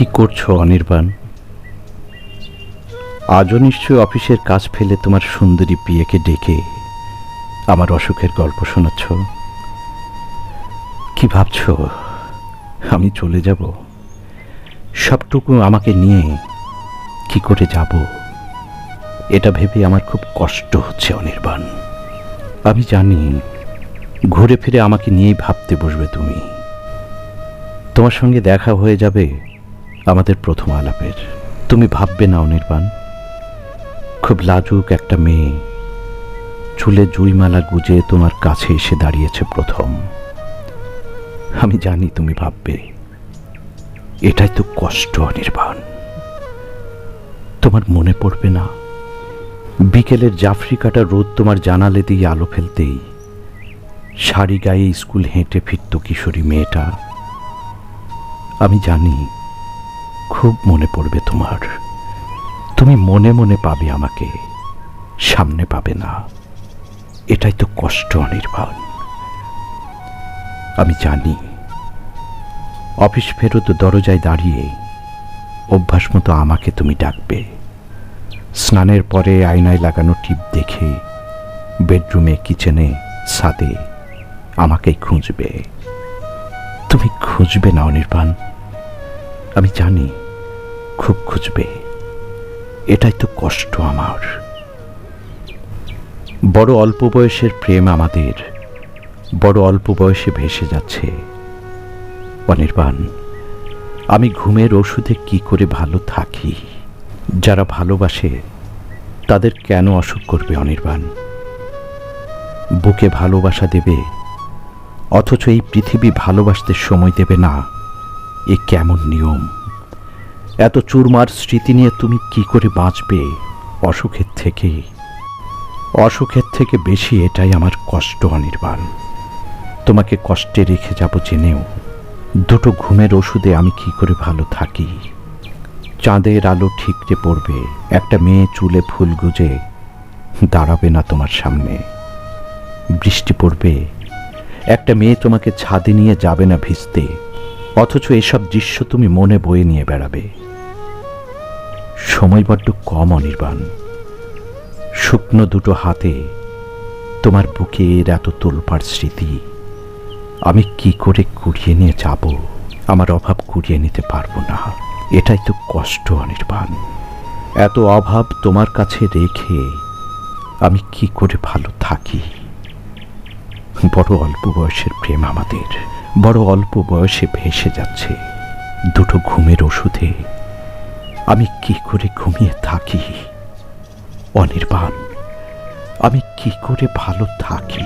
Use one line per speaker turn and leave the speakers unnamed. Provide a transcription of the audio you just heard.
কি করছ, অনির্বাণ? আজও নিশ্চয় অফিসের কাজ ফেলে তোমার সুন্দরী পিয়েকে ডেকে আমার অসুখের গল্প শোনাচ্ছ? কি ভাবছ? আমি চলে যাব? সবটুকু আমাকে নিয়ে কি করে যাব? এটা ভেবে আমার খুব কষ্ট হচ্ছে, অনির্বাণ। আমি জানি ঘুরে ফিরে আমাকে নিয়েই ভাবতে বসবে তুমি। তোমার সঙ্গে দেখা হয়ে যাবে আমাদের প্রথম আলাপের। তুমি ভাববে না অনির্বাণ খুব লাজুক একটা মেয়ে। চুলে জুইমালা গুজে তোমার কাছে এসে দাঁড়িয়েছে প্রথম। আমি জানি তুমি ভাববে, এটাই তো কষ্ট অনির্বাণ তোমার মনে পড়বে না? বিকেলের জাফরি কাটা রোদ তোমার জানালে দিয়ে আলো ফেলতেই। শাড়ি গায়ে স্কুল হেঁটে ফিরত কিশোরী মেয়েটা। আমি জানি খুব মনে পড়বে তোমার। তুমি মনে মনে পাবে আমাকে, সামনে পাবে না। এটাই তো কষ্ট অনির্বাণ। আমি জানি, অফিস ফেরত দরজায় দাঁড়িয়ে অভ্যাস মতো আমাকে তুমি ডাকবে। স্নানের পরে আয়নায় লাগানো টিপ দেখে বেডরুমে, কিচেনে, ছাদে আমাকেই খুঁজবে। তুমি খুঁজবে না অনির্বাণ। আমি জানি খুব খুঁজবে। এটাই তো কষ্ট আমার। বড় অল্প বয়সের প্রেম আমাদের, বড় অল্প বয়সে ভেসে যাচ্ছে। অনির্বাণ, আমি ঘুমের ওষুধে কি করে ভালো থাকি? যারা ভালোবাসে, তাদের কেন অসুখ করবে অনির্বাণ? বুকে ভালোবাসা দেবে, অথচ এই পৃথিবী ভালোবাসতে সময় দেবে না, এ কেমন নিয়ম? এত চুরমার স্মৃতি নিয়ে তুমি কি করে বাঁচবে? অসুখের থেকে। অসুখের থেকে বেশি এটাই আমার কষ্ট, অনির্বাণ। তোমাকে কষ্টে রেখে যাব জেনেও। দুটো ঘুমের ওষুধে আমি কি করে ভালো থাকি? চাঁদের আলো ঠিকরে পড়বে। একটা মেয়ে চুলে ফুল গুজে দাঁড়াবে না তোমার সামনে। বৃষ্টি পড়বে। একটা মেয়ে তোমাকে ছাদে নিয়ে যাবে না ভিজতে। অথচ এসব দৃশ্য তুমি মনে বয়ে নিয়ে বেড়াবে। সময় বড্ড কম, অনির্বাণ। শুকনো দুটো হাতে তোমার বুকের এত তোলপাড় স্মৃতি, আমি কি করে কুড়িয়ে নিয়ে যাব? আমার অভাব কুড়িয়ে নিতে পারব না। এটাই তো কষ্ট, অনির্বাণ। এত অভাব তোমার কাছে রেখে আমি কি করে ভালো থাকি? বড় অল্প বয়সের প্রেম আমাদের, বড় অল্প বয়সে ভেসে যাচ্ছে। দুটো ঘুমের ওষুধে আমি কি করে ঘুমিয়ে থাকি? অনির্বাণ আমি কি করে ভালো থাকি?